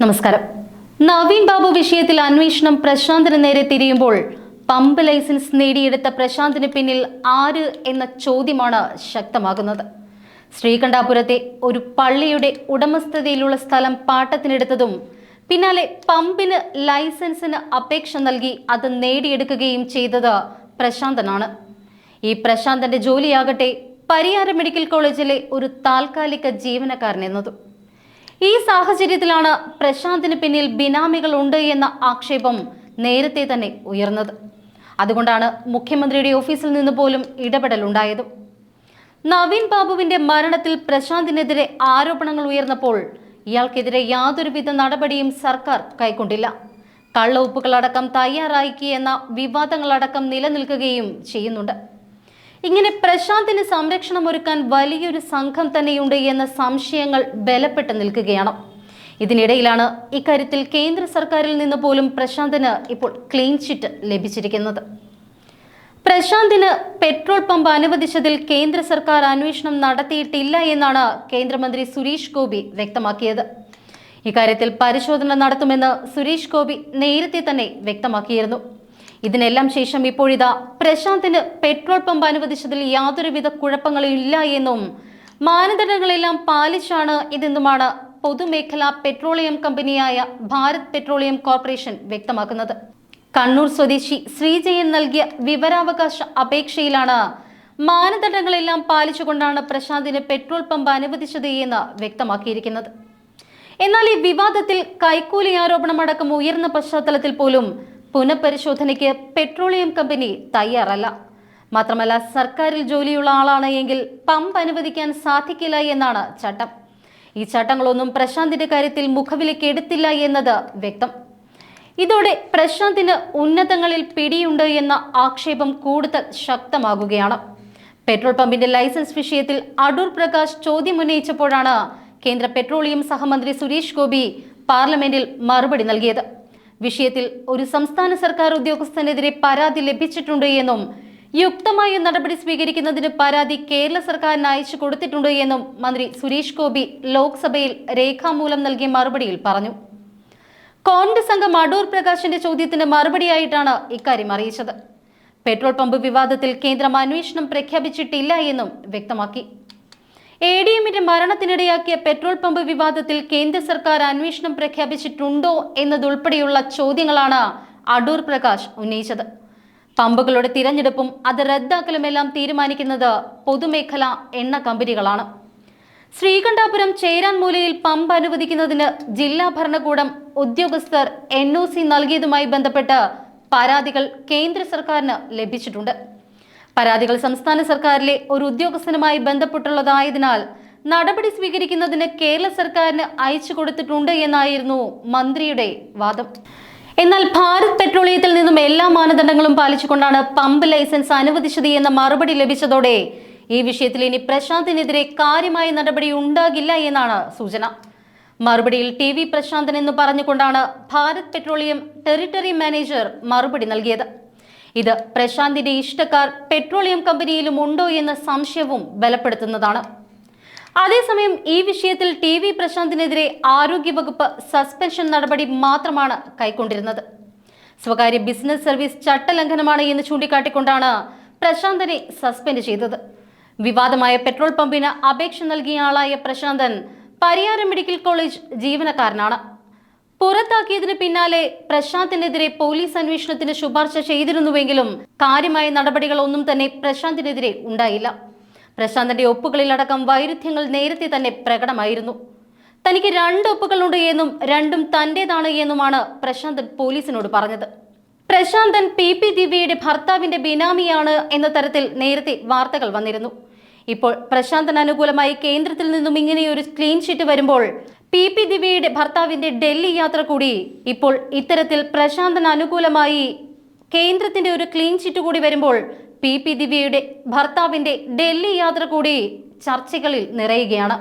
നമസ്കാരം. നവീൻ ബാബു വിഷയത്തിൽ അന്വേഷണം പ്രശാന്തിന് നേരെ തിരിയുമ്പോൾ പമ്പ് ലൈസൻസ് നേടിയെടുത്ത പ്രശാന്തിന് പിന്നിൽ ആര് എന്ന ചോദ്യമാണ് ശക്തമാകുന്നത്. ശ്രീകണ്ഠാപുരത്തെ ഒരു പള്ളിയുടെ ഉടമസ്ഥതയിലുള്ള സ്ഥലം പാട്ടത്തിനെടുത്തതും പിന്നാലെ പമ്പിന് ലൈസൻസിന് അപേക്ഷ നൽകി അത് നേടിയെടുക്കുകയും ചെയ്തത് പ്രശാന്തനാണ്. ഈ പ്രശാന്തന്റെ ജോലിയാകട്ടെ പരിയാര മെഡിക്കൽ കോളേജിലെ ഒരു താൽക്കാലിക ജീവനക്കാരൻ എന്നതും. ഈ സാഹചര്യത്തിലാണ് പ്രശാന്തിന് പിന്നിൽ ബിനാമികൾ ഉണ്ട് എന്ന ആക്ഷേപം നേരത്തെ തന്നെ ഉയർന്നത്. അതുകൊണ്ടാണ് മുഖ്യമന്ത്രിയുടെ ഓഫീസിൽ നിന്ന് പോലും ഇടപെടലുണ്ടായത് നവീൻ ബാബുവിന്റെ മരണത്തിൽ പ്രശാന്തിനെതിരെ ആരോപണങ്ങൾ ഉയർന്നപ്പോൾ ഇയാൾക്കെതിരെ യാതൊരുവിധ നടപടിയും സർക്കാർ കൈക്കൊണ്ടില്ല. കള്ള ഉപ്പുകളടക്കം എന്ന വിവാദങ്ങളടക്കം നിലനിൽക്കുകയും ചെയ്യുന്നുണ്ട്. ഇങ്ങനെ പ്രശാന്തിന് സംരക്ഷണം ഒരുക്കാൻ വലിയൊരു സംഘം തന്നെയുണ്ട് എന്ന സംശയങ്ങൾ ബലപ്പെട്ട് നിൽക്കുകയാണ്. ഇതിനിടയിലാണ് ഇക്കാര്യത്തിൽ കേന്ദ്ര സർക്കാരിൽ നിന്ന് പോലും പ്രശാന്തിന് ഇപ്പോൾ ക്ലീൻ ചിറ്റ് ലഭിച്ചിരിക്കുന്നത്. പ്രശാന്തിന് പെട്രോൾ പമ്പ് അനുവദിച്ചതിൽ കേന്ദ്ര സർക്കാർ അന്വേഷണം നടത്തിയിട്ടില്ല എന്നാണ് കേന്ദ്രമന്ത്രി സുരേഷ് ഗോപി വ്യക്തമാക്കിയത്. ഇക്കാര്യത്തിൽ പരിശോധന നടത്തുമെന്ന് സുരേഷ് ഗോപി നേരത്തെ തന്നെ വ്യക്തമാക്കിയിരുന്നു. ഇതിനെല്ലാം ശേഷം ഇപ്പോഴിതാ പ്രശാന്തിന് പെട്രോൾ പമ്പ് അനുവദിച്ചതിൽ യാതൊരുവിധ കുഴപ്പങ്ങളും ഇല്ല എന്നും മാനദണ്ഡങ്ങളെല്ലാം പാലിച്ചാണ് ഇതെന്നുമാണ് പൊതുമേഖലാ പെട്രോളിയം കമ്പനിയായ ഭാരത് പെട്രോളിയം കോർപ്പറേഷൻ വ്യക്തമാക്കുന്നത്. കണ്ണൂർ സ്വദേശി ശ്രീജയൻ നൽകിയ വിവരാവകാശ അപേക്ഷയിലാണ് മാനദണ്ഡങ്ങളെല്ലാം പാലിച്ചുകൊണ്ടാണ് പ്രശാന്തിന് പെട്രോൾ പമ്പ് അനുവദിച്ചത് എന്ന് വ്യക്തമാക്കിയിരിക്കുന്നത്. എന്നാൽ ഈ വിവാദത്തിൽ കൈക്കൂലി ആരോപണമടക്കം ഉയർന്ന പശ്ചാത്തലത്തിൽ പോലും പുനഃപരിശോധനയ്ക്ക് പെട്രോളിയം കമ്പനി തയ്യാറല്ല. മാത്രമല്ല സർക്കാരിൽ ജോലിയുള്ള ആളാണ് എങ്കിൽ പമ്പ് അനുവദിക്കാൻ സാധിക്കില്ല എന്നാണ് ചട്ടം. ഈ ചട്ടങ്ങളൊന്നും പ്രശാന്തിന്റെ കാര്യത്തിൽ മുഖവിലേക്ക് എടുത്തില്ല എന്നത് വ്യക്തം. ഇതോടെ പ്രശാന്തിന് ഉന്നതങ്ങളിൽ പിടിയുണ്ട് എന്ന ആക്ഷേപം കൂടുതൽ ശക്തമാകുകയാണ്. പെട്രോൾ പമ്പിന്റെ ലൈസൻസ് വിഷയത്തിൽ അടൂർ പ്രകാശ് ചോദ്യമുന്നയിച്ചപ്പോഴാണ് കേന്ദ്ര പെട്രോളിയം സഹമന്ത്രി സുരേഷ് ഗോപി പാർലമെന്റിൽ മറുപടി നൽകിയത്. വിഷയത്തിൽ ഒരു സംസ്ഥാന സർക്കാർ ഉദ്യോഗസ്ഥനെതിരെ പരാതി ലഭിച്ചിട്ടുണ്ട് എന്നും യുക്തമായ നടപടി സ്വീകരിക്കുന്നതിന് പരാതി കേരള സർക്കാരിന് അയച്ചു കൊടുത്തിട്ടുണ്ട് എന്നും മന്ത്രി സുരേഷ് ഗോപി ലോക്സഭയിൽ രേഖാമൂലം നൽകിയ മറുപടിയിൽ പറഞ്ഞു. കോൺഗ്രസ് അംഗം അടൂർ പ്രകാശിന്റെ ചോദ്യത്തിന് മറുപടിയായിട്ടാണ് ഇക്കാര്യം അറിയിച്ചത്. പെട്രോൾ പമ്പ് വിവാദത്തിൽ കേന്ദ്രം അന്വേഷണം പ്രഖ്യാപിച്ചിട്ടില്ല എന്നും വ്യക്തമാക്കി. എ ഡി എമ്മിന്റെ മരണത്തിനിടയാക്കിയ പെട്രോൾ പമ്പ് വിവാദത്തിൽ കേന്ദ്ര സർക്കാർ അന്വേഷണം പ്രഖ്യാപിച്ചിട്ടുണ്ടോ എന്നതുൾപ്പെടെയുള്ള ചോദ്യങ്ങളാണ് അടൂർ പ്രകാശ് ഉന്നയിച്ചത്. പമ്പുകളുടെ തിരഞ്ഞെടുപ്പും അത് റദ്ദാക്കലുമെല്ലാം തീരുമാനിക്കുന്നത് പൊതുമേഖല എണ്ണ കമ്പനികളാണ്. ശ്രീകണ്ഠാപുരം ചേരാൻ മൂലയിൽ പമ്പ് അനുവദിക്കുന്നതിന് ജില്ലാ ഭരണകൂടം ഉദ്യോഗസ്ഥർ എൻ ഒ സി നൽകിയതുമായി ബന്ധപ്പെട്ട് പരാതികൾ കേന്ദ്ര സർക്കാരിന് ലഭിച്ചിട്ടുണ്ട്. പരാതികൾ സംസ്ഥാന സർക്കാരിലെ ഒരു ഉദ്യോഗസ്ഥനുമായി ബന്ധപ്പെട്ടുള്ളതായതിനാൽ നടപടി സ്വീകരിക്കുന്നതിന് കേരള സർക്കാരിന് അയച്ചു കൊടുത്തിട്ടുണ്ട് എന്നായിരുന്നു മന്ത്രിയുടെ വാദം. എന്നാൽ ഭാരത് പെട്രോളിയത്തിൽ നിന്നും എല്ലാ മാനദണ്ഡങ്ങളും പാലിച്ചുകൊണ്ടാണ് പമ്പ് ലൈസൻസ് അനുവദിച്ചത് എന്ന മറുപടി ലഭിച്ചതോടെ ഈ വിഷയത്തിൽ ഇനി പ്രശാന്തിനെതിരെ കാര്യമായ നടപടി ഉണ്ടാകില്ല എന്നാണ് സൂചന. മറുപടിയിൽ ടി വി പ്രശാന്തൻ എന്ന് പറഞ്ഞുകൊണ്ടാണ് ഭാരത് പെട്രോളിയം ടെറിട്ടറി മാനേജർ മറുപടി നൽകിയത്. ഇത് പ്രശാന്തിന്റെ ഇഷ്ടക്കാർ പെട്രോളിയം കമ്പനിയിലും ഉണ്ടോ എന്ന സംശയവും ബലപ്പെടുത്തുന്നതാണ്. അതേസമയം ഈ വിഷയത്തിൽ ടി വി പ്രശാന്തിനെതിരെ ആരോഗ്യവകുപ്പ് സസ്പെൻഷൻ നടപടി മാത്രമാണ് കൈക്കൊണ്ടിരുന്നത്. സ്വകാര്യ ബിസിനസ് സർവീസ് ചട്ടലംഘനമാണ് എന്ന് ചൂണ്ടിക്കാട്ടിക്കൊണ്ടാണ് പ്രശാന്തനെ സസ്പെൻഡ് ചെയ്തത്. വിവാദമായ പെട്രോൾ പമ്പിന് അപേക്ഷ നൽകിയ ആളായ പ്രശാന്തൻ പരിയാരം മെഡിക്കൽ കോളേജ് ജീവനക്കാരനാണ്. പുറത്താക്കിയതിന് പിന്നാലെ പ്രശാന്തിനെതിരെ പോലീസ് അന്വേഷണത്തിന് ശുപാർശ ചെയ്തിരുന്നുവെങ്കിലും കാര്യമായ നടപടികൾ ഒന്നും തന്നെ പ്രശാന്തിനെതിരെ ഉണ്ടായില്ല. പ്രശാന്തിന്റെ ഒപ്പുകളിലടക്കം വൈരുദ്ധ്യങ്ങൾ നേരത്തെ തന്നെ പ്രകടമായിരുന്നു. തനിക്ക് രണ്ട് ഒപ്പുകളുണ്ട് എന്നും രണ്ടും തന്റേതാണ് എന്നുമാണ് പ്രശാന്തൻ പോലീസിനോട് പറഞ്ഞത്. പ്രശാന്തൻ പി പി ദിവ്യയുടെ ഭർത്താവിന്റെ ബിനാമിയാണ് എന്ന തരത്തിൽ നേരത്തെ വാർത്തകൾ വന്നിരുന്നു. ഇപ്പോൾ പ്രശാന്തൻ അനുകൂലമായി കേന്ദ്രത്തിൽ നിന്നും ഇങ്ങനെയൊരു ക്ലീൻ ഷീറ്റ് വരുമ്പോൾ പി പി ദിവ്യയുടെ ഭർത്താവിന്റെ ഡൽഹി യാത്ര കൂടി ഇപ്പോൾ ഇത്തരത്തിൽ പ്രശാന്തന് അനുകൂലമായി കേന്ദ്രത്തിന്റെ ഒരു ക്ലീൻ ചിറ്റ് കൂടി വരുമ്പോൾ പി പി ദിവ്യയുടെ ഭർത്താവിന്റെ ഡൽഹി യാത്ര കൂടി ചർച്ചകളിൽ നിറയുകയാണ്.